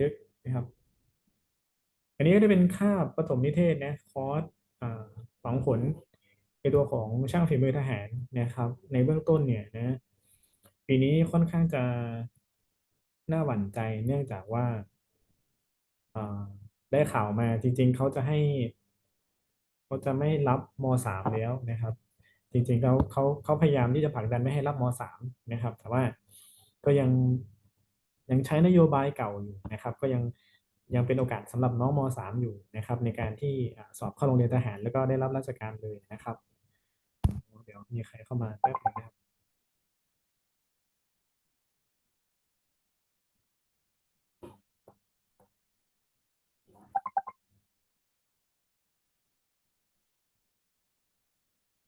ทึกนะครับ อันนี้ก็จะเป็นคาบประถมนิเทศนะคอร์สองผลในตัวของช่างฝีมือทหารนะครับ ในเบื้องต้นเนี่ยนะ ปีนี้ค่อนข้างจะน่าหวั่นใจเนื่องจากว่าอ่าได้ข่าวมาจริง ๆเขาจะให้เขาจะไม่รับมสามแล้วนะครับ จริงๆเขาเขาเขาพยายามที่จะผลักดันไม่ให้รับมสามนะครับ แต่ว่าก็ยัง ยังใช้นโยบายเก่าอยู่นะครับ ก็ยังยังเป็นโอกาสสำหรับน้องมสามอยู่นะครับ ในการที่สอบเข้าโรงเรียนทหารแล้วก็ได้รับราชการเลยนะครับ เดี๋ยวมีใครเข้ามาแป๊บนึงนะครับ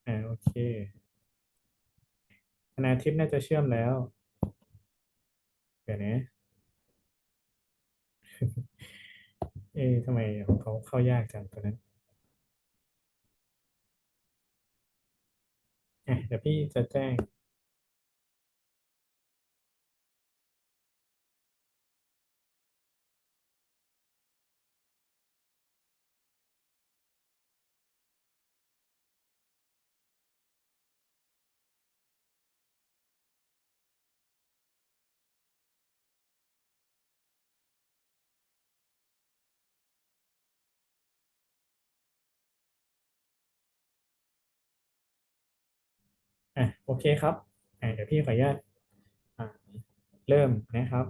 อ่าโอเคธนาทิพย์น่าจะเชื่อมแล้ว เดี๋ยวนะ เอ๊ะทำไมของเขาเข้ายากจังตัวนั้นอะเดี๋ยวพี่จะแจ้ง อะโอเคครับอะเดี๋ยวพี่ขออนุญาตเริ่มนะครับ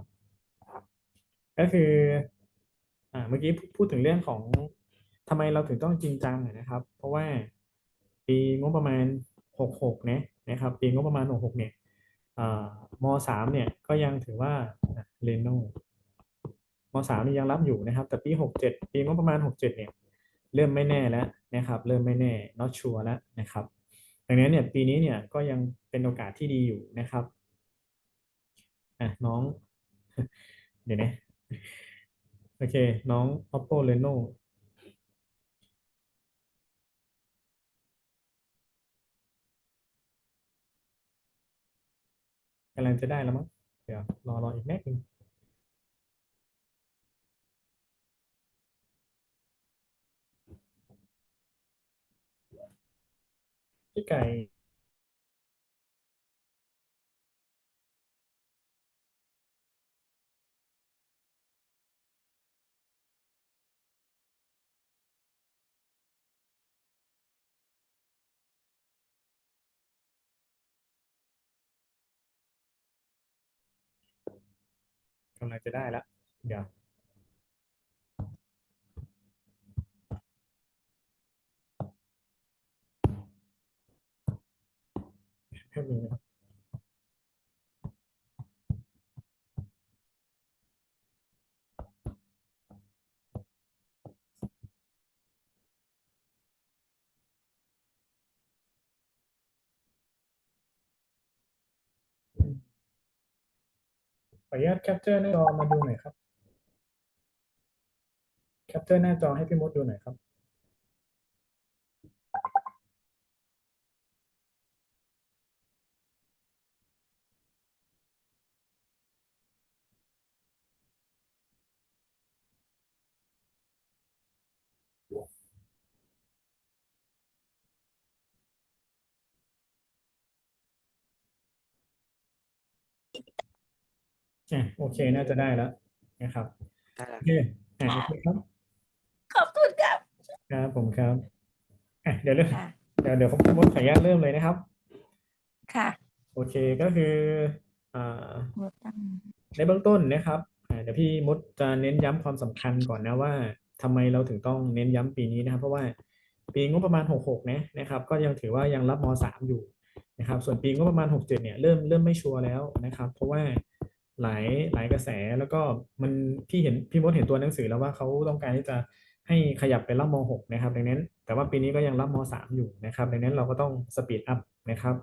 ก็คืออ่าเมื่อกี้พูดถึงเรื่องของทำไมเราถึงต้องจริงจังนะครับ เพราะว่าปีงบประมาณหกหกนะนะครับ ปีงบประมาณหกหกเนี่ยอมสามเนี่ยก็ยังถือว่าเรโนมสามนี่ยังรับอยู่นะครับ แต่ปีหกเจ็ดปีงบประมาณหกเจ็ดเนี่ย เริ่มไม่แน่แล้วนะครับ เริ่มไม่แน่ not sure แล้วนะครับ ดังนั้นเนี่ยปีนี้เนี่ยก็ยังเป็นโอกาสที่ดีอยู่นะครับอะน้อง เดี๋ยวนะโอเค น้อง oppo reno กำลังจะได้แล้วมั้งเดี๋ยวรอรออีกแป๊บนึง พี่ไก่กำลังจะได้แล้วเดี๋ยว แป๊บนึงนะครับขออนุญาตแคปเจอร์หน้าจอมาดูหน่อยครับ แคปเจอร์หน้าจอให้พี่มดดูหน่อยครับ อะโอเคน่าจะได้แล้วนะครับได้แล้วโอเคอะโอเคครับขอบคุณครับครับผมครับอะเดี๋ยวเริ่มค่ะเดี๋ยวเดี๋ยวผมมดขออนุญาตเริ่มเลยนะครับ ค่ะโอเคก็คืออ่า หมดตั้งในเบื้องต้นนะครับอ่าเดี๋ยวพี่มดจะเน้นย้ำความสำคัญก่อนนะว่าทำไมเราถึงต้องเน้นย้ำปีนี้นะครับ เพราะว่าปีงบประมาณ 66นะนะครับ ก็ยังถือว่ายังรับม .3 อยู่ นะครับ ส่วนปีงบประมาณ 67 เนี่ยเริ่มเริ่มไม่ชัวร์แล้วนะครับ เพราะว่าหลายหลายกระแสแล้วก็มันพี่เห็นพี่มดเห็นตัวหนังสือแล้วว่าเขาต้องการที่จะให้ขยับไปรับม .6 นะครับ ดังนั้น แต่ว่าปีนี้ก็ยังรับม .3 อยู่นะครับ ดังนั้นเราก็ต้องสปีดอัพนะครับ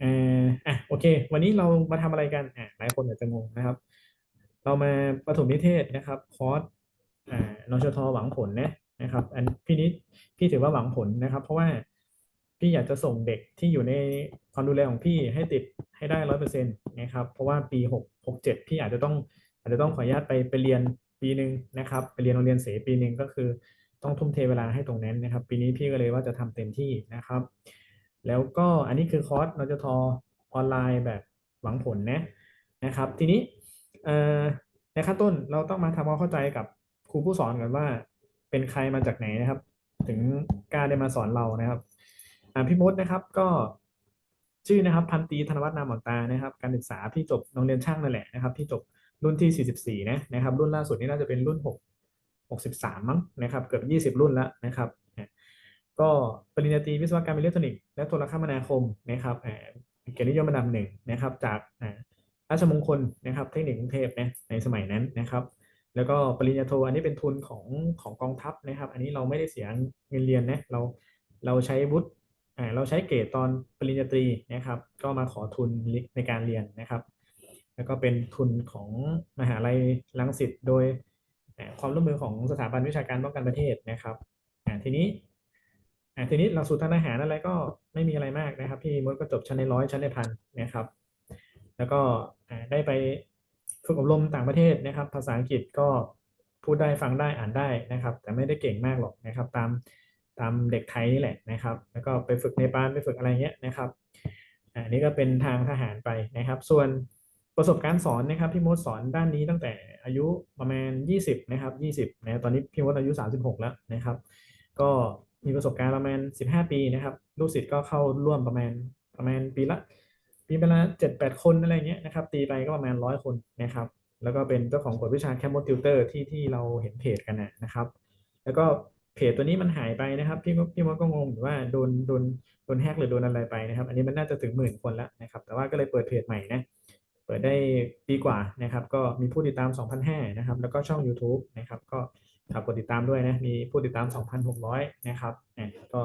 เอ่ออะโอเค วันนี้เรามาทำอะไรกันอะหลายคนอาจจะงงนะครับ เรามาประถมนิเทศนะครับคอร์สอ่านชทหวังผลนะนะครับ อันพี่นี้พี่ถือว่าหวังผลนะครับ เพราะว่า พี่อยากจะส่งเด็กที่อยู่ในความดูแลของพี่ให้ติดให้ได้ร้อยเปอร์เซ็นต์นะครับ เพราะว่าปีหกหกเจ็ดพี่อาจจะต้องอาจจะต้องขออนุญาตไปไปเรียนปีหนึ่งนะครับ ไปเรียนโรงเรียนเสปีหนึ่งก็คือต้องทุ่มเทเวลาให้ตรงนั้นนะครับ ปีนี้พี่ก็เลยว่าจะทำเต็มที่นะครับ แล้วก็อันนี้คือคอร์สเราจะทอออนไลน์แบบหวังผลนะนะครับ ทีนี้ในขั้นต้นเราต้องมาทำความเข้าใจกับครูผู้สอนก่อนว่า เป็นใครมาจากไหนนะครับ ถึงกล้าได้มาสอนเรานะครับ พี่มดนะครับก็ชื่อนะครับพันตีธนวัฒน์นามหมอนตานะครับ การศึกษาพี่จบโรงเรียนช่างนั่นแหละนะครับพี่จบรุ่นที่ 44 นะนะครับ รุ่นล่าสุดนี่น่าจะเป็นรุ่น 6 63 มั้งนะครับ เกือบ 20 รุ่นแล้วนะครับก็ปริญญาตรีวิศวกรรมอิเล็กทรอนิกส์และโทรคมนาคมนะครับเกียรตินิยมอันดับหนึ่งนะครับ จากอาราชมงคลนะครับ เทคนิคกรุงเทพนะในสมัยนั้นนะครับ แล้วก็ปริญญาโทอันนี้เป็นทุนของของกองทัพนะครับ อันนี้เราไม่ได้เสียเงินเรียนนะเราเราใช้วุฒิ เราใช้เกรดตอนปริญญาตรีนะครับ ก็มาขอทุนในการเรียนนะครับ แล้วก็เป็นทุนของมหาลัยรังสิตโดยความร่วมมือของสถาบันวิชาการป้องกันประเทศนะครับทีนี้ทีนี้หลักสูตรทางทหารอะไรก็ไม่มีอะไรมากนะครับ พี่มดก็จบชั้นในร้อยชั้นในพันนะครับ แล้วก็ได้ไปฝึกอบรมต่างประเทศนะครับ ภาษาอังกฤษก็พูดได้ฟังได้อ่านได้นะครับ แต่ไม่ได้เก่งมากหรอกนะครับ ตาม ตามเด็กไทยนี่แหละนะครับ แล้วก็ไปฝึกในปานไปฝึกอะไรเงี้ยนะครับอันนี้ก็เป็นทางทหารไปนะครับ ส่วนประสบการณ์สอนนะครับพี่มดสอนด้านนี้ตั้งแต่อายุประมาณ 20นะครับ20นะตอนนี้พี่มดอายุ 36 แล้วนะครับ ก็มีประสบการณ์ประมาณ 15 ปีนะครับ ลูกศิษย์ก็เข้าร่วมประมาณประมาณปีละปีลาเจ็ดแปดคนอะไรเงี้ยนะครับ ตีไปก็ประมาณร้อยคนนะครับ แล้วก็เป็นเจ้าของกฎวิชาแคม o ติวเตอร์ที่ที่เราเห็นเพจกันนะครับ แล้วก็ เพจตัวนี้มันหายไปนะครับพี่พี่มดก็งงอยู่ว่าโดนโดนโดนแฮกหรือโดนอะไรไปนะครับ อันนี้มันน่าจะถึงหมื่นคนแล้วนะครับ แต่ว่าก็เลยเปิดเพจใหม่นะเปิดได้ปีกว่านะครับ ก็มีผู้ติดตาม2,500นะครับ แล้วก็ช่อง YouTube นะครับ ก็ฝากกดติดตามด้วยนะ มีผู้ติดตาม 2,600 นะครับอ่ก็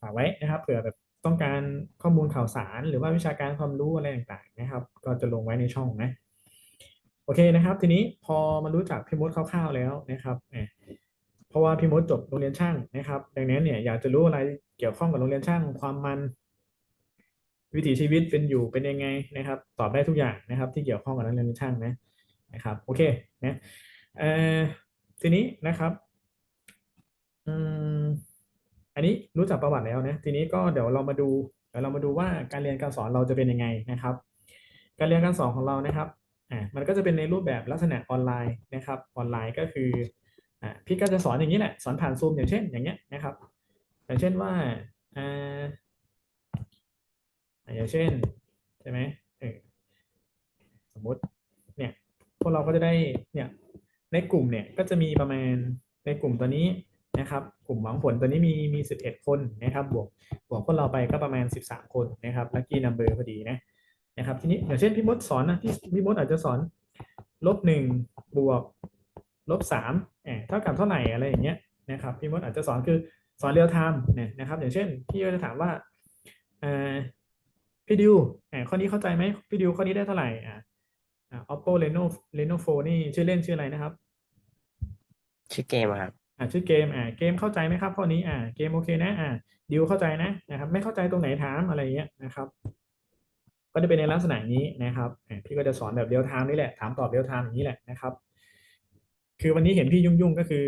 ฝากไว้นะครับเผื่อแบบต้องการข้อมูลข่าวสาร หรือว่าวิชาการความรู้อะไรต่างๆนะครับ ก็จะลงไว้ในช่องนะ โอเคนะครับ ทีนี้พอมารู้จักพี่มดคร่าวๆแล้วนะครับอะ เพราะว่าพี่มดจบโรงเรียนช่างนะครับดังนั้นเนี่ยอยากจะรู้อะไรเกี่ยวข้องกับโรงเรียนช่างความมัน วิถีชีวิตเป็นอยู่เป็นยังไงนะครับ ตอบได้ทุกอย่างนะครับ ที่เกี่ยวข้องกับนักเรียนช่างนะนะครับโอเคนะเอ่อทีนี้นะครับอืมอันนี้รู้จักประวัติแล้วนะทีนี้ก็เดี๋ยวเรามาดูเดี๋ยวเรามาดูว่าการเรียนการสอนเราจะเป็นยังไงนะครับ การเรียนการสอนของเรานะครับอ่ามันก็จะเป็นในรูปแบบลักษณะออนไลน์นะครับ ออนไลน์ก็คือ อ่าพี่ก็จะสอนอย่างนี้แหละสอนผ่านซูมอย่างเช่น อย่างเงี้ยนะครับ อย่างเช่นว่าอ่าอย่างเช่นใช่ไหมสมมติเนี่ยพวกเราก็จะได้เนี่ยในกลุ่มเนี่ยก็จะมีประมาณในกลุ่มตัวนี้นะครับ กลุ่มหวังผลตัวนี้มีมีสิบเอ็ดคนนะครับ บวกบวกพวกเราไปก็ประมาณสิบสามคนนะครับลัคกี้นัมเบอร์พอดีนะนะครับทีนี้อย่างเช่นพี่มดสอนนะที่พี่มดอาจจะสอนลบหนึ่งบวก ลบสามเอ่อเท่ากับเท่าไหร่อะไรอย่างเงี้ยนะครับพี่มดอาจจะสอนคือสอนเรียลไทม์เนี่ยนะครับอย่างเช่นพี่ก็จะถามว่าเอ่อพี่ดิวอ่าข้อนี้เข้าใจไหมพี่ดิวข้อนี้ได้เท่าไหร่อ่าอ่า oppo reno reno 4นี่ชื่อเล่นชื่ออะไรนะครับ ชื่อเกมครับอ่าชื่อเกมอ่าเกมเข้าใจไหมครับข้อนี้อ่าเกมโอเคนะอ่าดิวเข้าใจนะนะครับไม่เข้าใจตรงไหนถามอะไรเงี้ยนะครับ ก็จะเป็นในลักษณะนี้นะครับอ่าพี่ก็จะสอนแบบเรียลไทม์นี่แหละถามตอบเรียลไทม์อย่างนี้แหละนะครับ คือวันนี้เห็นพี่ยุ่งๆก็คือ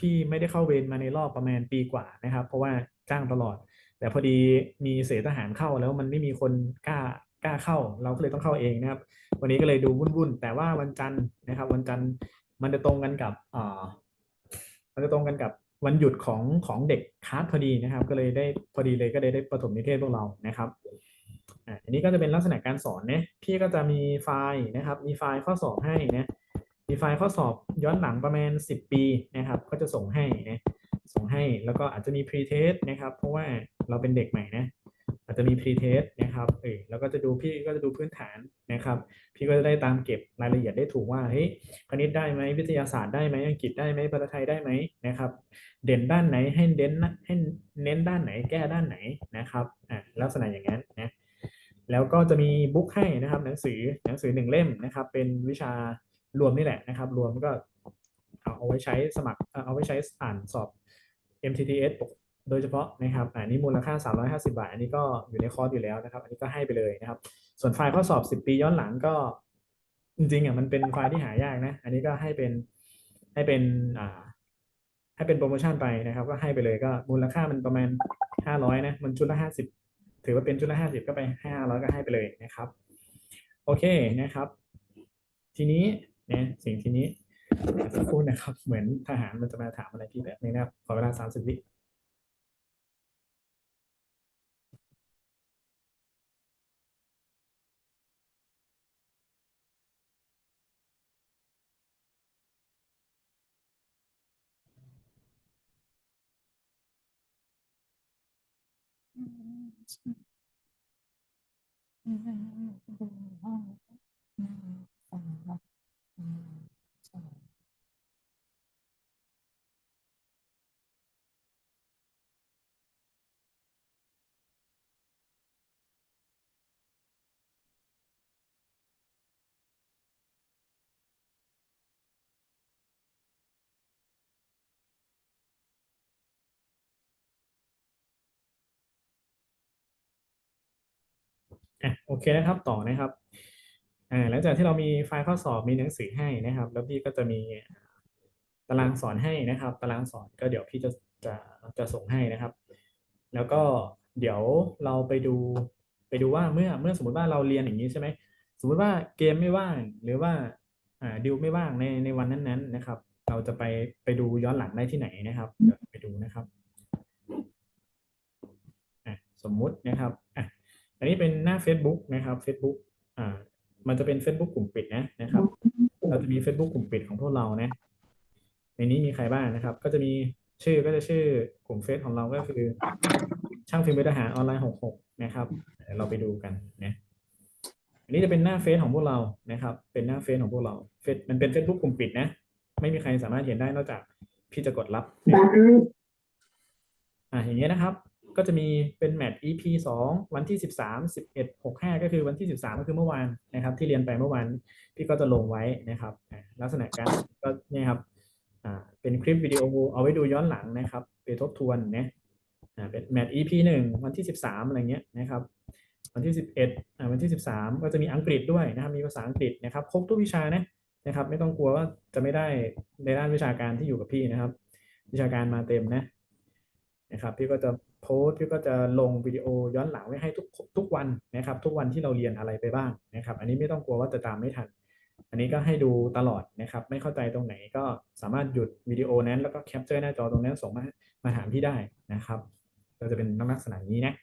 พี่ไม่ได้เข้าเวรมาในรอบประมาณปีกว่านะครับ เพราะว่าจ้างตลอด แต่พอดีมีเสทหารเข้าแล้วมันไม่มีคนกล้ากล้าเข้า เราก็เลยต้องเข้าเองนะครับ วันนี้ก็เลยดูวุ่นๆแต่ว่าวันจันทร์นะครับ วันจันทร์มันจะตรงกันกับอ่ามันจะตรงกันกับวันหยุดของของเด็กคลาสพอดีนะครับ ก็เลยได้พอดีเลยก็เลยได้ประถมนิเทศพวกเรานะครับอันนี้ก็จะเป็นลักษณะการสอนเนะพี่ก็จะมีไฟล์นะครับ มีไฟล์ข้อสอบให้นะ มีไฟล์ข้อสอบย้อนหลังประมาณ 10 ปีนะครับ ก็จะส่งให้นะส่งให้แล้วก็อาจจะมี pre test นะครับ เพราะว่าเราเป็นเด็กใหม่นะอาจจะมี pre test นะครับเออแล้วก็จะดูพี่ก็จะดูพื้นฐานนะครับ พี่ก็จะได้ตามเก็บรายละเอียดได้ถูกว่าเฮ้ยคณิตได้ไหมวิทยาศาสตร์ได้ไหมอังกฤษได้ไหมภาษาไทยได้ไหมนะครับ เด่นด้านไหนให้เด่นนะให้เน้นด้านไหนแก้ด้านไหนนะครับอ่าลักษณะอย่างนั้นนะแล้วก็จะมีบุ๊กให้นะครับ หนังสือหนังสือหนึ่งเล่มนะครับ เป็นวิชา รวมนี่แหละนะครับ รวมก็เอาเอาไว้ใช้สมัครเอาไว้ใช้อ่านสอบ MTTS โดยเฉพาะนะครับอันนี้มูลค่า 350 บาท อันนี้ก็อยู่ในคอร์สอยู่แล้วนะครับ อันนี้ก็ให้ไปเลยนะครับ ส่วนไฟล์ข้อสอบ 10 ปีย้อนหลังก็ จริงๆอะมันเป็นไฟล์ที่หายากนะ อันนี้ก็ให้เป็นให้เป็นอ่าให้เป็นโปรโมชั่นไปนะครับ ก็ให้ไปเลยก็มูลค่ามันประมาณห้าร้อยนะ มันชุดละห้าสิบถือว่าเป็นชุดละห้าสิบก็ไปห้าร้อยก็ให้ไปเลยนะครับ โอเคนะครับ ทีนี้ นะสิ่งที่นี้สักครู่นะครับ เหมือนทหารมันจะมาถามอะไรพี่แบบนี้นะครับขอเวลาสามสิบวิอืม อะโอเคนะครับต่อนะครับ อ่าหลังจากที่เรามีไฟล์ข้อสอบมีหนังสือให้นะครับ แล้วพี่ก็จะมีตารางสอนให้นะครับ ตารางสอนก็เดี๋ยวพี่จะจะจะส่งให้นะครับ แล้วก็เดี๋ยวเราไปดูไปดูว่าเมื่อเมื่อสมมติว่าเราเรียนอย่างนี้ใช่ไหมสมมติว่าเกมไม่ว่างหรือว่าอ่าดิวไม่ว่างในในวันนั้นๆนนะครับ เราจะไปไปดูย้อนหลังได้ที่ไหนนะครับเดี๋ยวไปดูนะครับอ่สมมุตินะครับอะอันนี้เป็นหน้า Facebook นะครับ Facebook อ่า มันจะเป็น Facebook กลุ่มปิดนะนะครับ เราจะมี Facebook กลุ่มปิดของพวกเรานะ ในนี้มีใครบ้างนะครับ ก็จะมีชื่อก็จะชื่อกลุ่มเฟซของเราก็คือ ช่างพิมพ์เป็นทหารออนไลน์66นะครับเดี๋ยวเราไปดูกันนะอันนี้จะเป็นหน้าเฟซของพวกเรานะครับ เป็นหน้าเฟซของพวกเราเฟซมันเป็น Facebook กลุ่มปิดนะ ไม่มีใครสามารถเห็นได้นอกจากพี่จะกดรับนะอ่าอย่างเงี้ยนะครับ ก็จะมีเป็นแมตช์ EP สองวันที่สิบสามสิบเอ็ดหกห้าก็คือวันที่สิบสามก็คือเมื่อวานนะครับ ที่เรียนไปเมื่อวานพี่ก็จะลงไว้นะครับ ลักษณะการก็เนี่ยครับอ่าเป็นคลิปวิดีโอเอาไว้ดูย้อนหลังนะครับ ไปทบทวนนะอ่าเป็นแมตช์ EP หนึ่งวันที่สิบสามอะไรเงี้ยนะครับ วันที่สิบเอ็ดอ่าวันที่สิบสามก็จะมีอังกฤษด้วยนะครับ มีภาษาอังกฤษนะครับ ครบทุกวิชานะนะครับ ไม่ต้องกลัวว่าจะไม่ได้ในด้านวิชาการที่อยู่กับพี่นะครับ วิชาการมาเต็มนะ นะครับพี่ก็จะโพสพี่ก็จะลงวิดีโอย้อนหลังไว้ให้ทุกทุกวันนะครับ ทุกวันที่เราเรียนอะไรไปบ้างนะครับ อันนี้ไม่ต้องกลัวว่าจะตามไม่ทัน อันนี้ก็ให้ดูตลอดนะครับ ไม่เข้าใจตรงไหนก็สามารถหยุดวิดีโอนั้นแล้วก็แคปเจอร์หน้าจอตรงนั้นส่งมามาถามพี่ได้นะครับก็จะเป็นลักษณะนี้นะ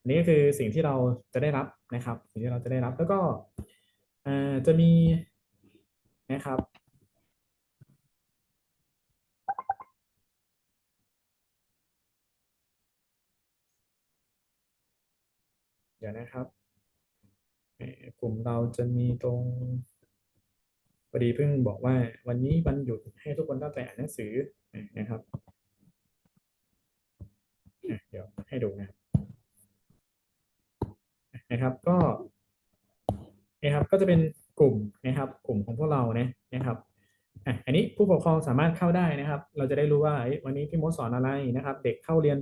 อันนี้ก็คือสิ่งที่เราจะได้รับนะครับ สิ่งที่เราจะได้รับแล้วก็เอ่อจะมีนะครับ ดี๋ยวนะครับกลุ่มเราจะมีตรงพอดีเพิ่งบอกว่า วันนี้วันหยุดให้ทุกคนตั้งใจอ่านหนังสือนะครับเดี๋ยวให้ดูนะครับนะครับก็นะครับก็จะเป็นกลุ่มนะครับ กลุ่มของพวกเราเนะนะครับอันนี้ผู้ปกครองสามารถเข้าได้นะครับ เราจะได้รู้ว่าวันนี้พี่มดสอนอะไรนะครับ เด็กเข้าเรียน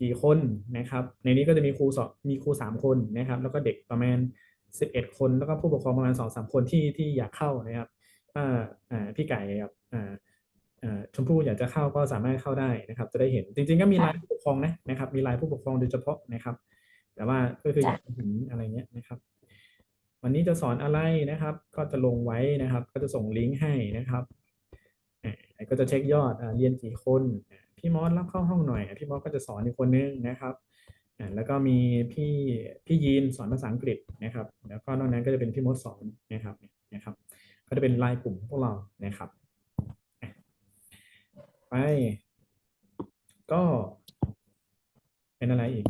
กี่คนนะครับ ในนี้ก็จะมีครูสองมีครูสามคนนะครับ แล้วก็เด็กประมาณสิบเอ็ดคนแล้วก็ผู้ปกครองประมาณสองสามคนที่ที่อยากเข้านะครับถ้าอ่าพี่ไก่กับอ่าอ่าชมพู่อยากจะเข้าก็สามารถเข้าได้นะครับ จะได้เห็นจริง ๆ ก็มีไลน์ผู้ปกครองนะนะครับ มีไลน์ผู้ปกครองโดยเฉพาะนะครับ แต่ว่าก็คืออยากจะเห็นอะไรเงี้ยนะครับ วันนี้จะสอนอะไรนะครับ ก็จะลงไว้นะครับ ก็จะส่งลิงก์ให้นะครับอ่าก็จะเช็คยอดอ่าเรียนกี่คนอ่า พี่มอสรับเข้าห้องหน่อย พี่มอสก็จะสอนอีกคนนึงนะครับแล้วก็มีพี่พี่ยีนสอนภาษาอังกฤษนะครับ แล้วก็นอกนั้นก็จะเป็นพี่มดสอนนะครับนะครับ ก็จะเป็นไลน์กลุ่มพวกเรานะครับไปก็เป็นอะไรอีก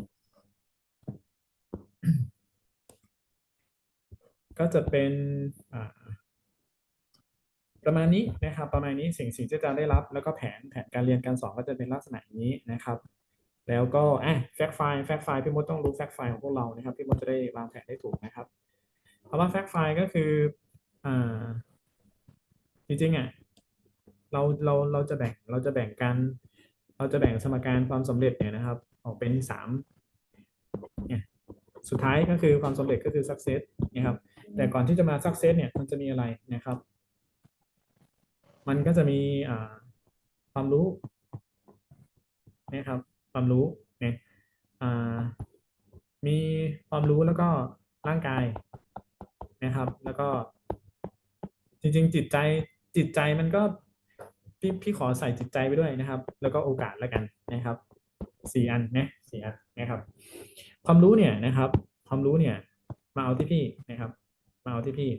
ก็จะเป็นอ่า ประมาณนี้นะครับประมาณนี้สิ่งสิ่งที่จะได้รับ แล้วก็แผนแผนการเรียนการสอนก็จะเป็นลักษณะนี้นะครับ แล้วก็อะแฟกไฟล์แฟกไฟล์พี่มดต้องรู้แฟกไฟล์ของพวกเรานะครับพี่มดจะได้วางแผนได้ถูกนะครับเพราะว่าแฟกไฟล์ก็คืออ่าจริงๆอะเราเราเราจะแบ่งเราจะแบ่งกันเราจะแบ่งสมการความสำเร็จเนี่ยนะครับออกเป็นสามเนี่ยสุดท้ายก็คือความสำเร็จก็คือ success นะครับแต่ก่อนที่จะมา success เนี่ยมันจะมีอะไรนะครับ มันก็จะมีอ่าความรู้นะครับ ความรู้เนี่ยอ่ามีความรู้แล้วก็ร่างกายนะครับ แล้วก็จริง ๆ จิตใจจิตใจมันก็พี่พี่ขอใส่จิตใจไปด้วยนะครับ แล้วก็โอกาสแล้วกันนะครับสี่อันนะสี่อันนะครับ ความรู้เนี่ยนะครับ ความรู้เนี่ย มาเอาที่พี่นะครับ มาเอาที่พี่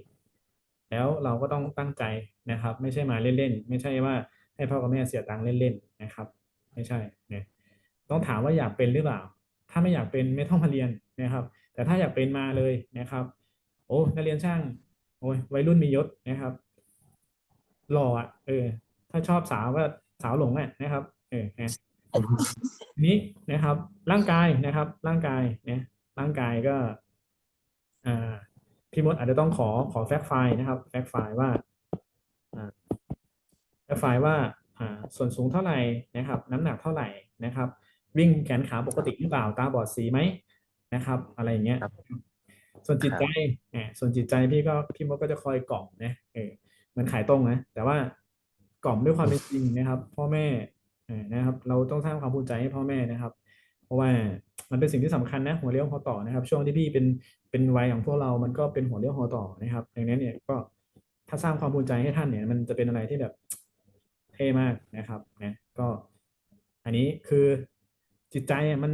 แล้วเราก็ต้องตั้งใจนะครับ ไม่ใช่มาเล่นๆไม่ใช่ว่าให้พ่อกับแม่เสียตังค์เล่นๆนะครับ ไม่ใช่เนี่ยต้องถามว่าอยากเป็นหรือเปล่า ถ้าไม่อยากเป็นไม่ต้องมาเรียนนะครับ แต่ถ้าอยากเป็นมาเลยนะครับ โอ้นักเรียนช่างโอ้ยวัยรุ่นมียศนะครับหล่ออะเออ ถ้าชอบสาวก็สาวหลงอะนะครับ เออนี้นะครับ ร่างกายนะครับ ร่างกายเนี่ยร่างกายก็ อ่า พี่มดอาจจะต้องขอขอแฟกต์ไฟล์นะครับแฟกต์ไฟล์ว่าอ่าแฟกต์ไฟล์ว่าอ่าส่วนสูงเท่าไหร่นะครับ น้ำหนักเท่าไหร่นะครับ วิ่งแขนขาปกติหรือเปล่าตาบอดสีไหมนะครับ อะไรอย่างเงี้ยครับส่วนจิตใจอ่าส่วนจิตใจพี่ก็พี่มดก็จะคอยกล่อมนะเออเหมือนขายตรงนะแต่ว่ากล่อมด้วยความเป็นจริงนะครับ พ่อแม่เออนะครับ เราต้องสร้างความภูมิใจให้พ่อแม่นะครับ เพราะว่า มันเป็นสิ่งที่สำคัญนะหัวเลี้ยวหัวต่อนะครับ ช่วงที่พี่เป็นเป็นวัยของพวกเรามันก็เป็นหัวเลี้ยวหัวต่อนะครับดังนั้นเนี่ยก็ถ้าสร้างความภูมิใจให้ท่านเนี่ย มันจะเป็นอะไรที่แบบเท่มากนะครับนะก็อันนี้คือจิตใจอะมัน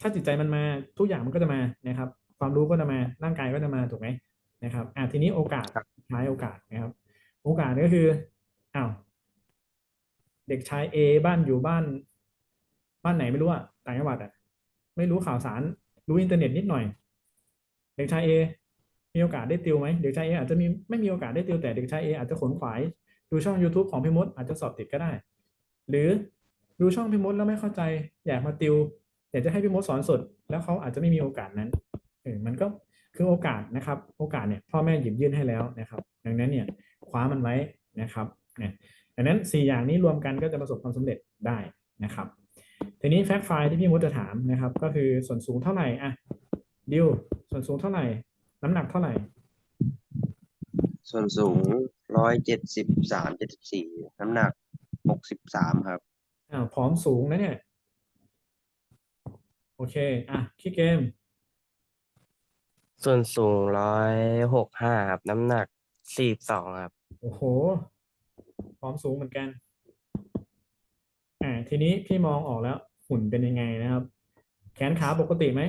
ถ้าจิตใจมันมาทุกอย่างมันก็จะมานะครับ ความรู้ก็จะมาร่างกายก็จะมาถูกไหมนะครับอะทีนี้โอกาสท้ายโอกาสนะครับ โอกาสก็คืออ้าวเด็กชาย A บ้านอยู่บ้าน บ้านไหนไม่รู้อะต่างจังหวัดอะ ไม่รู้ข่าวสาร รู้อินเทอร์เน็ตนิดหน่อย เด็กชาย A มีโอกาสได้ติวไหมเด็กชาย A ออาจจะมีไม่มีโอกาสได้ติวแต่เด็กชาย A ออาจจะขนขวายดูช่อง YouTube ของพี่มดอาจจะสอบติดก็ได้ หรือดูช่องพี่มดแล้วไม่เข้าใจ อยากมาติวอยากจะให้พี่มดสอนสด แล้วเขาอาจจะไม่มีโอกาสนั้นเออมันก็คือโอกาสนะครับ โอกาสเนี่ยพ่อแม่หยิบยื่นให้แล้วนะครับ ดังนั้นเนี่ยคว้ามันไว้นะครับเนี่ยดังนั้นสี่อย่างนี้รวมกันก็จะประสบความสำเร็จได้นะครับ ทีนี้แฟกต์ไฟล์ที่พี่มดจะถามนะครับ ก็คือส่วนสูงเท่าไหร่อะดิวส่วนสูงเท่าไหร่ น้ำหนักเท่าไหร่ ส่วนสูงร้อยเจ็ดสิบสามเจ็ดสิบสี่น้ำหนักหกสิบสามครับอ้าวผอมสูงนะเนี่ย โอเค อะคิดเกม ส่วนสูงร้อยหกห้าครับ น้ำหนักสี่สองครับ โอ้โหพร้อมสูงเหมือนกัน อ่าทีนี้พี่มองออกแล้ว หุ่นเป็นยังไงนะครับ แขนขาปกติไหม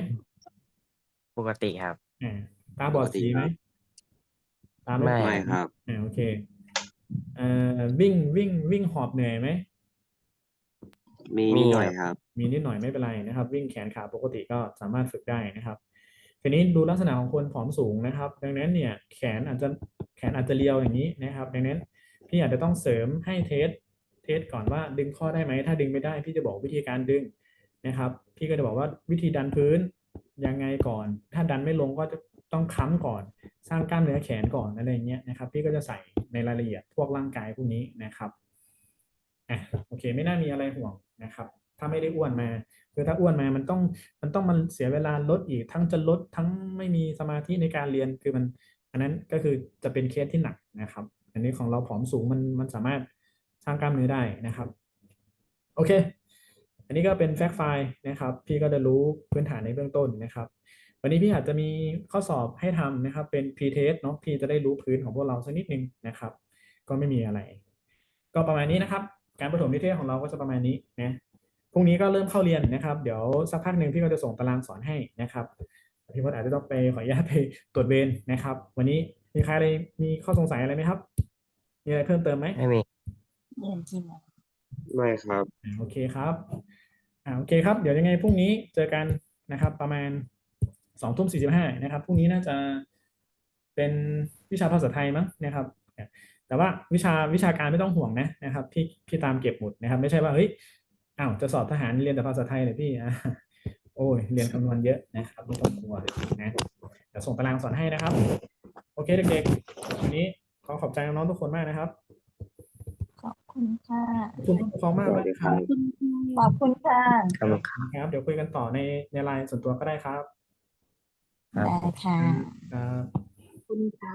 ปกติครับ อ่าตาบอดสีไหมตาไม่ ไม่บอดไม่ครับ อ่าโอเคเอ่อวิ่งวิ่งวิ่งหอบเหนื่อยไหม มีมี นิดหน่อยครับครับ มีนิดหน่อยไม่เป็นไรนะครับ วิ่งแขนขาปกติก็สามารถฝึกได้นะครับ ทีนี้ดูลักษณะของคนผอมสูงนะครับ ดังนั้นเนี่ยแขนอาจจะแขนอาจจะเรียวอย่างนี้นะครับ ดังนั้นพี่อาจจะต้องเสริมให้เทสเทสก่อนว่าดึงข้อได้ไหม ถ้าดึงไม่ได้พี่จะบอกวิธีการดึงนะครับ พี่ก็จะบอกว่าวิธีดันพื้นยังไงก่อน ถ้าดันไม่ลงก็จะต้องค้ำก่อน สร้างกล้ามเนื้อแขนก่อนอะไรเงี้ยนะครับ พี่ก็จะใส่ในรายละเอียดพวกร่างกายพวกนี้นะครับอะโอเค ไม่น่ามีอะไรห่วงนะครับ ถ้าไม่ได้อ้วนมาคือถ้าอ้วนมามันต้องมันต้องมันเสียเวลาลดอีก ทั้งจะลดทั้งไม่มีสมาธิในการเรียนคือมัน อันนั้นก็คือจะเป็นเคสที่หนักนะครับ อันนี้ของเราผอมสูงมันมันสามารถ สร้างกล้ามเนื้อได้นะครับ โอเค อันนี้ก็เป็นแฟกต์ไฟล์นะครับ พี่ก็จะรู้พื้นฐานในเบื้องต้นนะครับ วันนี้พี่อาจจะมีข้อสอบให้ทำนะครับ เป็น pre-test เนาะพี่จะได้รู้พื้นของพวกเราสักนิดนึงนะครับ ก็ไม่มีอะไร ก็ประมาณนี้นะครับ การประถมนิเทศของเราก็จะประมาณนี้นะพรุ่งนี้ก็เริ่มเข้าเรียนนะครับ เดี๋ยวสักพักหนึ่งพี่ก็จะส่งตารางสอนให้นะครับพี่มดอาจจะต้องไปขออนุญาตไปตรวจเวรนะครับ วันนี้มีใครอะไรมีข้อสงสัยอะไรไหมครับ มีอะไรเพิ่มเติมไหมไม่มี เรียนกี่โมงไม่ครับ อ่าโอเคครับ อ่าโอเคครับ เดี๋ยวยังไงพรุ่งนี้เจอกันนะครับ ประมาณสองทุ่มสี่สิบห้านะครับพรุ่งนี้น่าจะเป็นวิชาภาษาไทยมั้งนะครับ แต่ว่าวิชาวิชาการไม่ต้องห่วงนะนะครับ พี่พี่ตามเก็บหมดนะครับ ไม่ใช่ว่าเฮ้ยอ้าวจะสอบทหารเรียนแต่ภาษาไทยเลยพี่อะโอ้ยเรียนคำนวณเยอะนะครับไม่ต้องกลัวนะเดี๋ยวส่งตารางสอนให้นะครับ โอเคเด็กๆวันนี้ขอขอบใจน้องๆทุกคนมากนะครับขอบ คุณค่ะ ขอบคุณผู้ปกครองมากเลยครับขอบคุณค่ะ ขอบคุณครับครับ เดี๋ยวคุยกันต่อในในไลน์ส่วนตัวก็ได้ครับครับได้ค่ะ ครับ คุณค่ะ